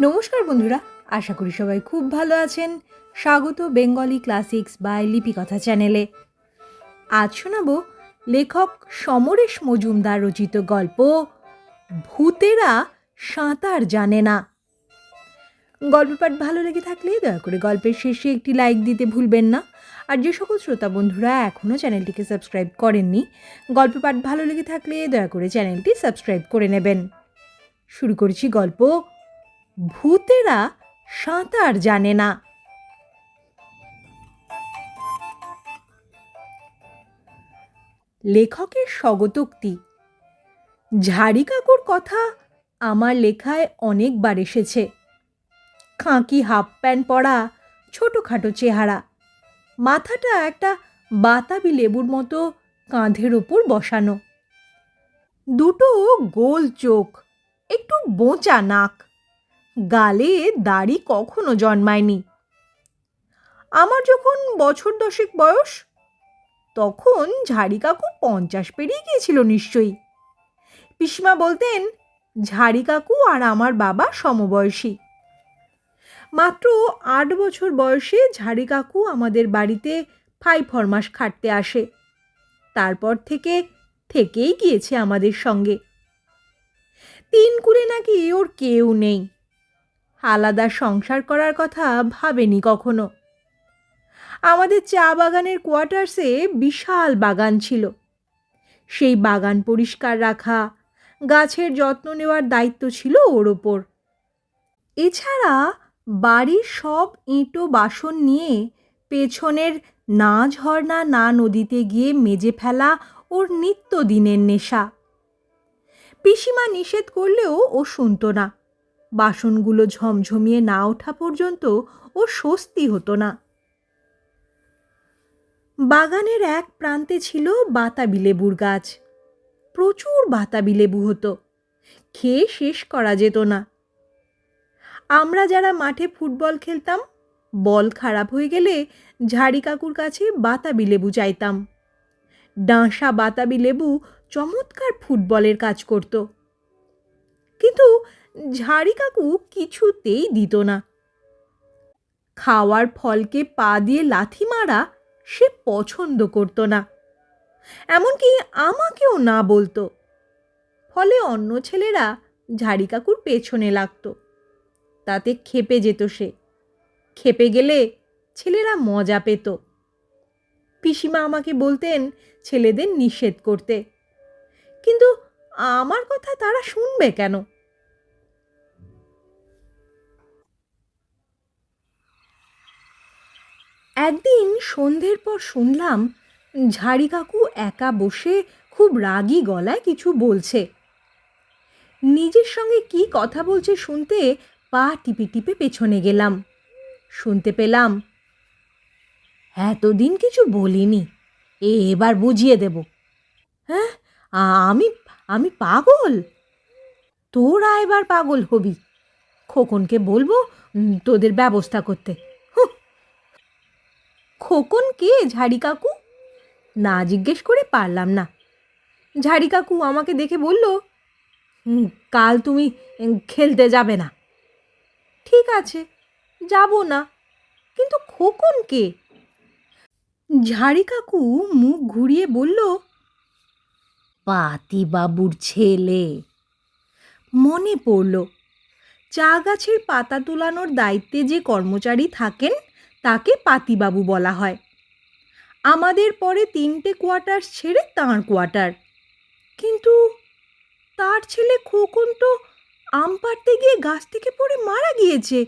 নমস্কার বন্ধুরা, আশা করি সবাই খুব ভালো আছেন। স্বাগত বেঙ্গলি ক্লাসিক্স বাই লিপিকথা চ্যানেলে। আজ শোনাবো লেখক সমরেশ মজুমদার রচিত গল্প, ভূতেরা সাঁতার জানে না। গল্প পাঠ ভালো লেগে থাকলে দয়া করে গল্পের শেষে একটি লাইক দিতে ভুলবেন না। আর যে সকল শ্রোতা বন্ধুরা এখনও চ্যানেলটিকে সাবস্ক্রাইব করেননি, গল্প পাঠ ভালো লেগে থাকলে দয়া করে চ্যানেলটি সাবস্ক্রাইব করে নেবেন। শুরু করছি গল্প ভূতেরা সাঁতার জানে না। লেখকের স্বগতোক্তি, ঝাড়ি কাকুর কথা আমার লেখায় অনেকবার এসেছে। খাঁকি হাফ প্যান্ট পরা, ছোটোখাটো চেহারা, মাথাটা একটা বাতাবি লেবুর মতো কাঁধের ওপর বসানো। দুটো গোল চোখ, একটু বোঁচা নাক। গালে দাড়ি কখনো জন্মায়নি। আমার যখন বছর দশেক বয়স, তখন ঝাড়ি কাকু পঞ্চাশ পেরিয়ে গিয়েছিল নিশ্চয়ই। পিসিমা বলতেন ঝাড়ি কাকু আর আমার বাবা সমবয়সী। মাত্র আট বছর বয়সে ঝাড়ি কাকু আমাদের বাড়িতে ফাই ফরমাস খাটতে আসে। তারপর থেকে, থেকেই গিয়েছে আমাদের সঙ্গে। তিন কুড়ে নাকি ওর কেউ নেই। আলাদা সংসার করার কথা ভাবেনি কখনো। আমাদের চা বাগানের কোয়ার্টার্সে বিশাল বাগান ছিল। সেই বাগান পরিষ্কার রাখা, গাছের যত্ন নেওয়ার দায়িত্ব ছিল ওর ওপর। এছাড়া বাড়ির সব ইঁটো বাসন নিয়ে পেছনের না ঝর্ণা না নদীতে গিয়ে মেজে ফেলা ওর নিত্যদিনের নেশা। পিসিমা নিষেধ করলেও ও শুনতো না। বাসনগুলো ঝমঝমিয়ে না ওঠা পর্যন্ত ও স্বস্তি হতো না। বাগানের এক প্রান্তে ছিল বাতাবি লেবুর গাছ। প্রচুর বাতাবি লেবু হতো। খেয়ে শেষ করা যেত না। আমরা যারা মাঠে ফুটবল খেলতাম, বল খারাপ হয়ে গেলে ঝাড়ি কাকুর কাছে বাতাবি লেবু চাইতাম। ডাঁসা বাতাবি লেবু চমৎকার ফুটবলের কাজ করত। কিন্তু ঝাড়ি কাকু কিছুতেই দিত না। খাওয়ার ফলকে পা দিয়ে লাথি মারা সে পছন্দ করতো না। এমনকি আমাকেও না বলতো। ফলে অন্য ছেলেরা ঝাড়ি কাকুর পেছনে লাগতো। তাতে খেপে যেত সে। খেপে গেলে ছেলেরা মজা পেত। পিসিমা আমাকে বলতেন ছেলেদের নিষেধ করতে। কিন্তু আমার কথা তারা শুনবে কেন? একদিন সন্ধ্যের পর শুনলাম, ঝাড়ি কাকু একা বসে খুব রাগী গলায় কিছু বলছে। নিজের সঙ্গে কি কথা বলছে শুনতে পা টিপে টিপে পেছনে গেলাম। শুনতে পেলাম, এতদিন কিছু বলিনি, এ এবার বুঝিয়ে দেব। হ্যাঁ আমি আমি পাগল? তোরা এবার পাগল হবি। খোকনকে বলব তোদের ব্যবস্থা করতে। খোকন কে, ঝাড়ি কাকু? না জিজ্ঞেস করে পারলাম না। ঝাড়ি কাকু আমাকে দেখে বলল কাল তুমি খেলতে যাবে না। ঠিক আছে, যাব না। কিন্তু খোকন কে? ঝাড়ি কাকু মুখ ঘুরিয়ে বলল, পাতিবাবুর ছেলে। মনে পড়ল, চা গাছের পাতা তোলানোর দায়িত্বে যে কর্মচারী থাকেন তাকে পাতিবাবু বলা হয়। আমাদের পরে তিনটে কোয়ার্টার ছেড়ে তাঁর কোয়ার্টার। কিন্তু তার ছেলে খোকন তো আম পাড়তে গিয়ে গাছ থেকে পড়ে মারা গিয়েছে।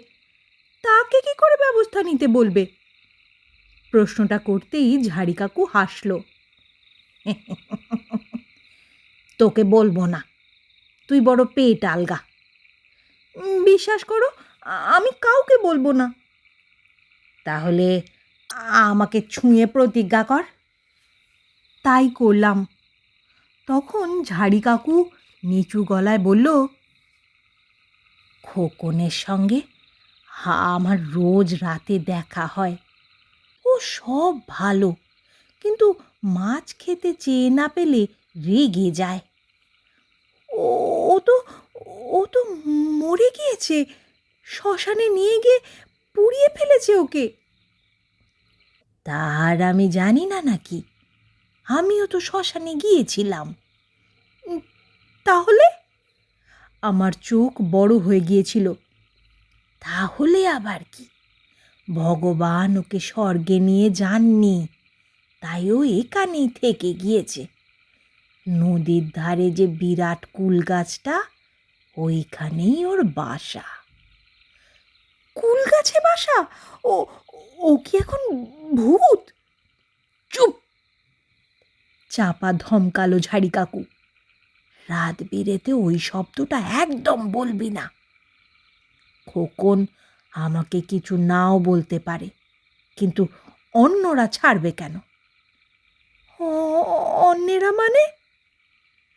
তাকে কি করে ব্যবস্থা নিতে বলবে? প্রশ্নটা করতেই ঝাড়ি কাকু হাসল। তোকে বলব না। তুই বড় পেট আলগা। বিশ্বাস করো আমি কাউকে বলব না। তাহলে আমাকে ছুঁয়ে প্রতিজ্ঞা কর। তাই করলাম। তখন ঝাড়ি কাকু নিচু গলায় বলল, খোকনের সঙ্গে আমার রোজ রাতে দেখা হয়। ও সব ভালো, কিন্তু মাছ খেতে চেয়ে না পেলে রেগে যায়। ও তো ও তো মরে গিয়েছে। শ্মশানে নিয়ে গিয়ে পুড়িয়ে ফেলেছে ওকে। তার আমি জানি না নাকি। আমিও তো শ্মশানে গিয়েছিলাম। তাহলে? আমার চোখ বড় হয়ে গিয়েছিল। তাহলে আবার কি? ভগবান ওকে স্বর্গে নিয়ে যাননি, তাই ও এখানেই থেকে গিয়েছে। নদীর ধারে যে বিরাট কুল গাছটা ওইখানেই ওর বাসা। কুল গাছে বাসা? ও ও কি এখন ভূত? চুপ! চাপা ধমকালো ঝাড়ি কাকু রাত বিরেতে ওই শব্দটা একদম বলবি না। খোকন আমাকে কিছু নাও বলতে পারে, কিন্তু অন্যরা ছাড়বে কেন? অন্যেরা মানে?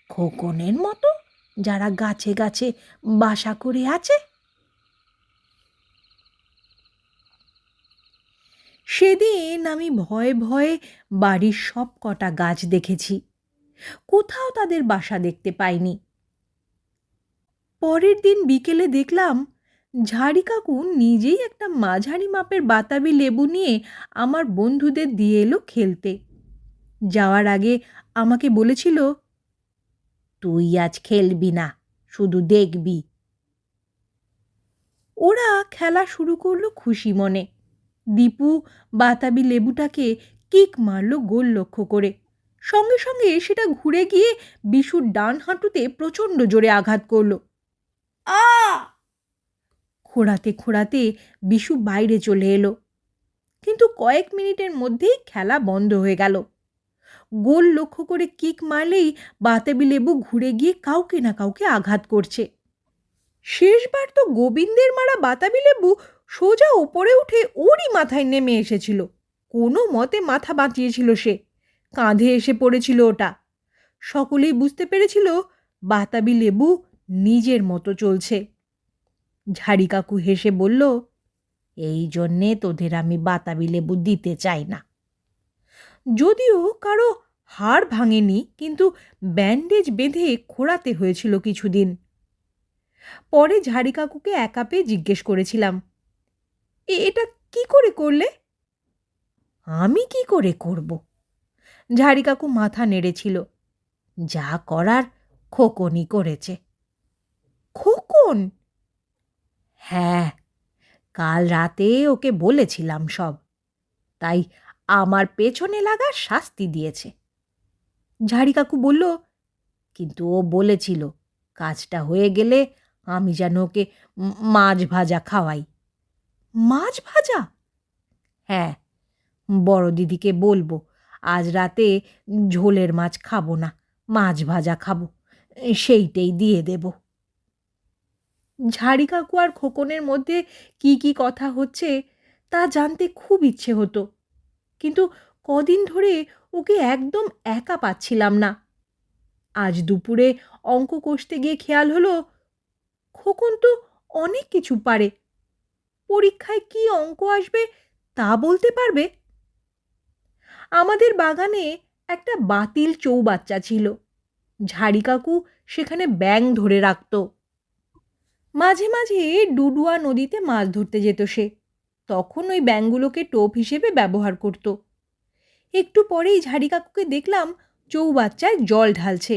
খোকনের মতো যারা গাছে গাছে বাসা করে আছে? সেদিন আমি ভয়ে ভয়ে বাড়ির সব কটা গাছ দেখেছি। কোথাও তাদের বাসা দেখতে পাইনি। পরের দিন বিকেলে দেখলাম ঝাড়ি কাকু নিজেই একটা মাঝারি মাপের বাতাবি লেবু নিয়ে আমার বন্ধুদের দিয়ে এলো খেলতে। যাওয়ার আগে আমাকে বলেছিল, তুই আজ খেলবি না, শুধু দেখবি। ওরা খেলা শুরু করল খুশি মনে। দীপু বাতাবি লেবুটাকে কিক মারলো গোল লক্ষ্য করে। সঙ্গে সঙ্গে সেটা ঘুরে গিয়ে বিশুর ডান হাঁটুতে প্রচণ্ড জোরে আঘাত করল। আ! খোঁড়াতে খোঁড়াতে বিশু বাইরে চলে এলো। কিন্তু কয়েক মিনিটের মধ্যেই খেলা বন্ধ হয়ে গেল। গোল লক্ষ্য করে কিক মারলেই বাতাবি লেবু ঘুরে গিয়ে কাউকে না কাউকে আঘাত করছে। শেষবার তো গোবিন্দের মারা বাতাবি লেবু সোজা ওপরে উঠে ওরই মাথায় নেমে এসেছিল। কোনো মতে মাথা বাঁচিয়েছিল সে। কাঁধে এসে পড়েছিল ওটা। সকলেই বুঝতে পেরেছিল বাতাবি লেবু নিজের মতো চলছে। ঝাড়ি কাকু হেসে বলল, এই জন্যে তোদের আমি বাতাবি লেবু দিতে চাই না। যদিও কারও হাড় ভাঙেনি, কিন্তু ব্যান্ডেজ বেঁধে খোঁড়াতে হয়েছিল কিছুদিন। পরে ঝাড়ি কাকুকে একা পেয়ে জিজ্ঞেস করেছিলাম "এ- এটা কি করে করলে? আমি কি করে করব? ঝাড়ি কাকু মাথা নেড়েছিল যা করার খোকনই করেছে। খোকন? হ্যাঁ কাল রাতে ওকে বলেছিলাম সব। তাই আমার পেছনে লাগা শাস্তি দিয়েছে। ঝাড়ি কাকু বলল, কিন্তু ও বলেছিল, কাজটা হয়ে গেলে আমি যেন ওকে মাছ ভাজা খাওয়াই। মাছ ভাজা? হ্যাঁ বড় দিদিকে বলব, আজ রাতে ঝোলের মাছ খাব না, মাছ ভাজা খাব, সেইটাই দিয়ে দেব। ঝাড়ি কাকু আর খোকনের মধ্যে কি কি কথা হচ্ছে, তা জানতে খুব ইচ্ছে হতো, কিন্তু কদিন ধরে ওকে একদম একা পাচ্ছিলাম না। আজ দুপুরে অঙ্ক কষতে গিয়ে খেয়াল হলো, খোকন তো অনেক কিছু পারে পরীক্ষায় কি অঙ্ক আসবে তা বলতে পারবে? আমাদের বাগানে একটা বাতিল চৌবাচ্চা ছিল। ঝাড়ি কাকু সেখানে ব্যাং ধরে রাখত। মাঝে মাঝে ডুডুয়া নদীতে মাছ ধরতে যেত সে। তখন ওই ব্যাঙগুলোকে টোপ হিসেবে ব্যবহার করত। একটু পরেই ঝাড়ি কাকুকে দেখলাম চৌবাচ্চায় জল ঢালছে।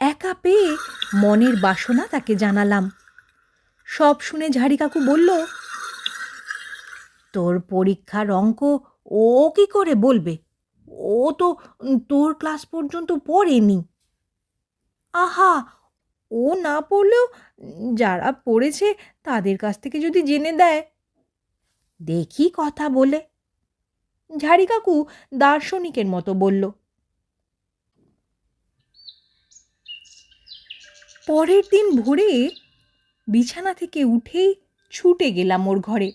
একা পেয়ে মনের বাসনা তাকে জানালাম। সব শুনে ঝাড়ি কাকু বলল, তোর পরীক্ষার অঙ্ক ও কি করে বলবে? ও তো তোর ক্লাস পর্যন্ত পড়েনি। আহা, ও না পড়লেও যারা পড়েছে তাদের কাছ থেকে যদি জেনে দেয়? দেখি কথা বলে। ঝাড়ি কাকু দার্শনিকের মতো বলল, পরের দিন ভোরে বিছানা থেকে উঠেই ছুটে গেলাম ওর ঘরে।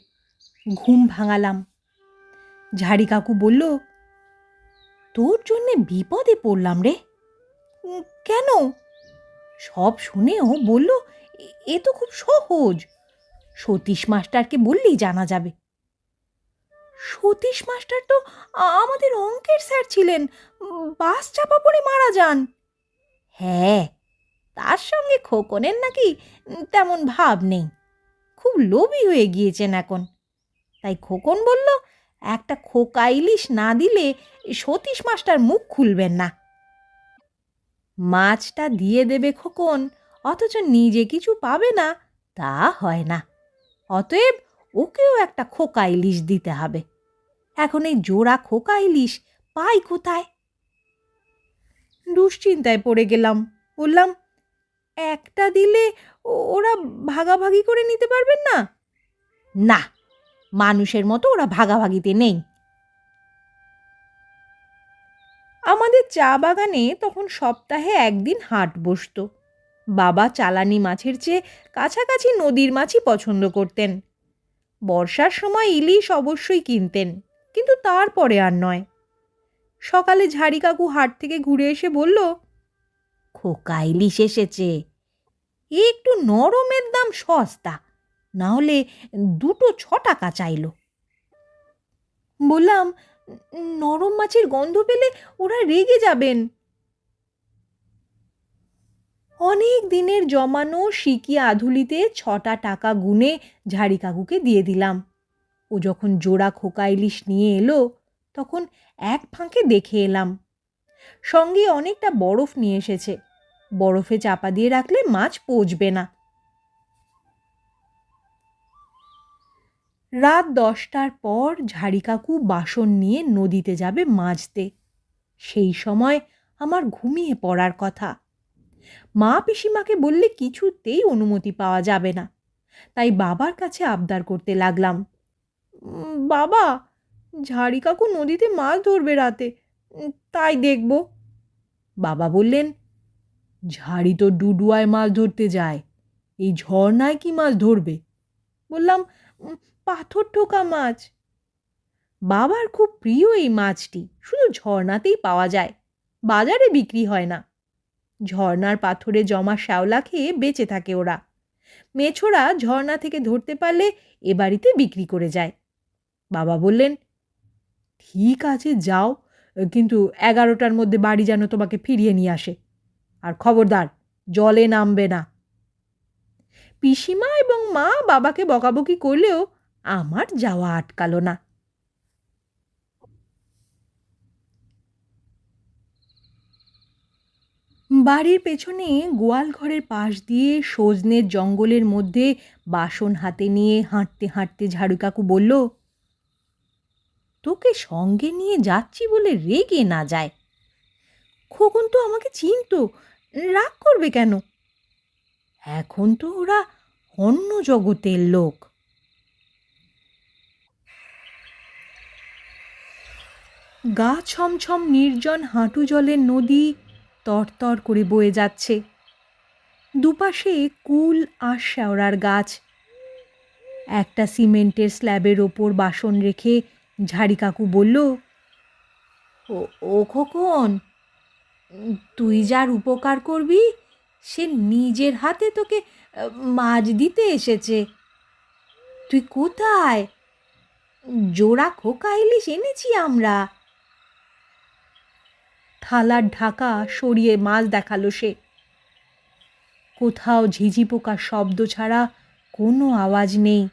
ঘুম ভাঙালাম। ঝাড়ি কাকু বলল, তোর জন্যে বিপদে পড়লাম রে। কেন? সব শুনেও বলল, "এ- তো খুব সহজ। সতীশ মাস্টারকে বললেই জানা যাবে। সতীশ মাস্টার তো আমাদের অঙ্কের স্যার ছিলেন। বাস চাপা পড়ে মারা যান। হ্যাঁ তার সঙ্গে খোকনের নাকি তেমন ভাব নেই। খুব লোভী হয়ে গিয়েছেন এখন। তাই খোকন বলল, একটা খোকা ইলিশ না দিলে সতীশ মাস্টার মুখ খুলবেন না। মাছটা দিয়ে দেবে খোকন, অথচ নিজে কিছু পাবে না, তা হয় না। অতএব ওকেও একটা খোকা ইলিশ দিতে হবে। এখন এই জোড়া খোকা ইলিশ পাই কোথায়? দুশ্চিন্তায় পড়ে গেলাম। বললাম একটা দিলে ওরা ভাগাভাগি করে নিতে পারবেন না? না, মানুষের মতো ওরা ভাগাভাগিতে নেই। আমাদের চা বাগানে তখন সপ্তাহে একদিন হাট বসতো। বাবা চালানি মাছের চেয়ে কাছাকাছি নদীর মাছই পছন্দ করতেন। বর্ষার সময় ইলিশ অবশ্যই কিনতেন, কিন্তু তারপরে আর নয়। সকালে ঝাড়ি কাকু হাট থেকে ঘুরে এসে বলল, খোকা ইলিশ এসেছে একটু নরমের দাম সস্তা, না হলে দুটো ছ টাকা চাইলো। বললাম, নরম মাছের গন্ধ পেলে ওরা রেগে যাবেন। অনেক দিনের জমানো সিকি আধুলিতে ছটা টাকা গুনে ঝাড়ি কাকুকে দিয়ে দিলাম। ও যখন জোড়া খোকা ইলিশ নিয়ে এলো, তখন এক ফাঁকে দেখে এলাম। সঙ্গে অনেকটা বরফ নিয়ে এসেছে। বরফে চাপা দিয়ে রাখলে মাছ পচবে না। রাত দশটার পর ঝাড়ি কাকু বাসন নিয়ে নদীতে যাবে মাজতে। সেই সময় আমার ঘুমিয়ে পড়ার কথা। মা পিসিমাকে বললে কিছুতেই অনুমতি পাওয়া যাবে না। তাই বাবার কাছে আবদার করতে লাগলাম। বাবা ঝাড়ি কাকু নদীতে মাছ ধরবে রাতে। তাই দেখব। বাবা বললেন ঝাড়ি তো ডুডুয়ায় মাছ ধরতে যায়। এই ঝর্ণায় কি মাছ ধরবে? বললাম পাথর ঠোকা মাছ। বাবার খুব প্রিয় এই মাছটি, শুধু ঝর্ণাতেই পাওয়া যায়, বাজারে বিক্রি হয় না। ঝর্ণার পাথরে জমা শ্যাওলা খেয়ে বেঁচে থাকে ওরা। মেছোরা ঝর্ণা থেকে ধরতে পারলে এ বাড়িতে বিক্রি করে যায়। বাবা বললেন, ঠিক আছে, যাও, কিন্তু এগারোটার মধ্যে বাড়ি যেন তোমাকে ফিরিয়ে নিয়ে আসে। আর খবরদার, জলে নামবে না। পিসিমা এবং মা বাবাকে বকাবকি করলেও আমার যাওয়া আটকালো না। বাড়ির পেছনে গোয়াল ঘরের পাশ দিয়ে সজনের জঙ্গলের মধ্যে বাসন হাতে নিয়ে হাঁটতে হাঁটতে ঝাড়ু কাকু বলল, তোকে সঙ্গে নিয়ে যাচ্ছি বলে রেগে না যায়। খোকন তো আমাকে চিনতো। রাগ করবে কেন? এখন তো ওরা অন্য জগতের লোক। গা ছমছম নির্জন হাঁটু জলের নদী তরতর করে বয়ে যাচ্ছে। দুপাশে কুল আর শ্যাওড়ার গাছ। একটা সিমেন্টের স্ল্যাবের ওপর বাসন রেখে ঝাড়ি কাকু বলল ও খোকন তুই যার উপকার করবি, সে নিজের হাতে তোকে মাছ দিতে এসেছে। তুই কোথায়? জোড়া খোকা ইলিশ এনেছি আমরা। থালার ঢাকা সরিয়ে মাছ দেখাল সে। কোথাও ঝিঝি পোকার শব্দ ছাড়া কোনো আওয়াজ নেই।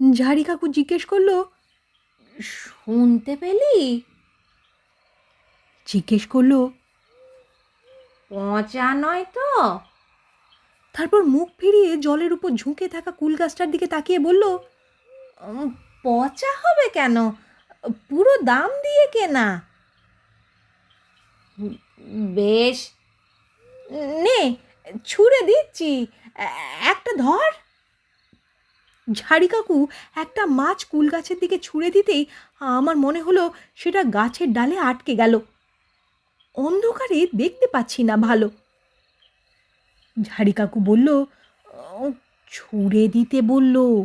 ঝাড়ি কাকু জিজ্ঞেস করল, শুনতে পেলি? জিজ্ঞেস করল পচা নয় তো। তারপর মুখ ফিরিয়ে জলের উপর ঝুঁকে থাকা কুল গাছটার দিকে তাকিয়ে বলল পচা হবে কেন? পুরো দাম দিয়ে কেনা। বেশ নে ছুঁড়ে দিচ্ছি। একটা ধর। ঝাড়ি কাকু একটা মাছ কুল গাছের দিকে ছুঁড়ে দিতেই আমার মনে হলো সেটা গাছের ডালে আটকে গেল। অন্ধকারে দেখতে পাচ্ছি না ভালো। ঝাড়ি কাকু বলল "ও, ছুঁড়ে দিতে বলল।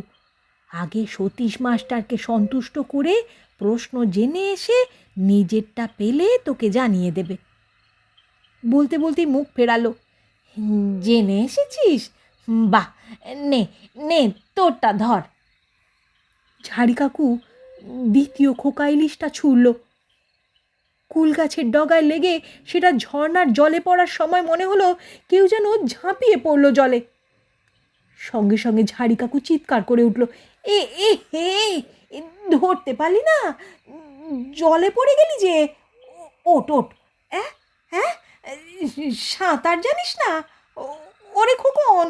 আগে সতীশ মাস্টারকে সন্তুষ্ট করে প্রশ্ন জেনে এসে নিজেরটা পেলে তোকে জানিয়ে দেবে। বলতে বলতে মুখ ফেরালো। জেনে এসেছিস? বাহ নে নে তোরটা ধর। ঝাড়ি কাকু দ্বিতীয় খোকা ইলিশটা ছুড়ল। কুল গাছের ডগায় লেগে সেটা ঝর্ণার জলে পড়ার সময় মনে হলো কেউ যেন ঝাঁপিয়ে পড়ল জলে। সঙ্গে সঙ্গে ঝাড়ি কাকু চিৎকার করে উঠল, এ এ, হে ধরতে পারলি না? জলে পড়ে গেলি যে? ওট ওট হ্যাঁ হ্যাঁ সাঁতার জানিস না? ওরে খোকন,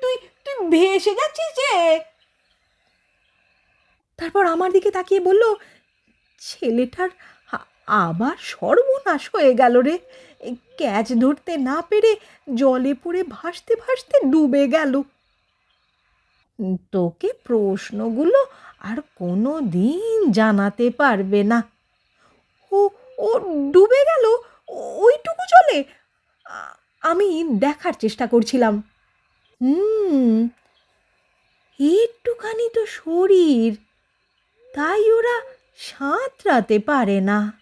তুই তুই ভেসে যাচ্ছিস যে? তারপর আমার দিকে তাকিয়ে বলল, ছেলেটার আ- আবার সর্বনাশ হয়ে গেল রে। ক্যাচ ধরতে না পেরে জলে পড়ে ভাসতে ভাসতে ডুবে গেল। তোকে প্রশ্নগুলো আর কোনো দিন জানাতে পারবে না। ও ও ডুবে গেল? ওইটুকু চলে আমি দেখার চেষ্টা করছিলাম। হুম, একটুখানি তো শরীর, তাই ওরা সাঁতরাতে পারে না।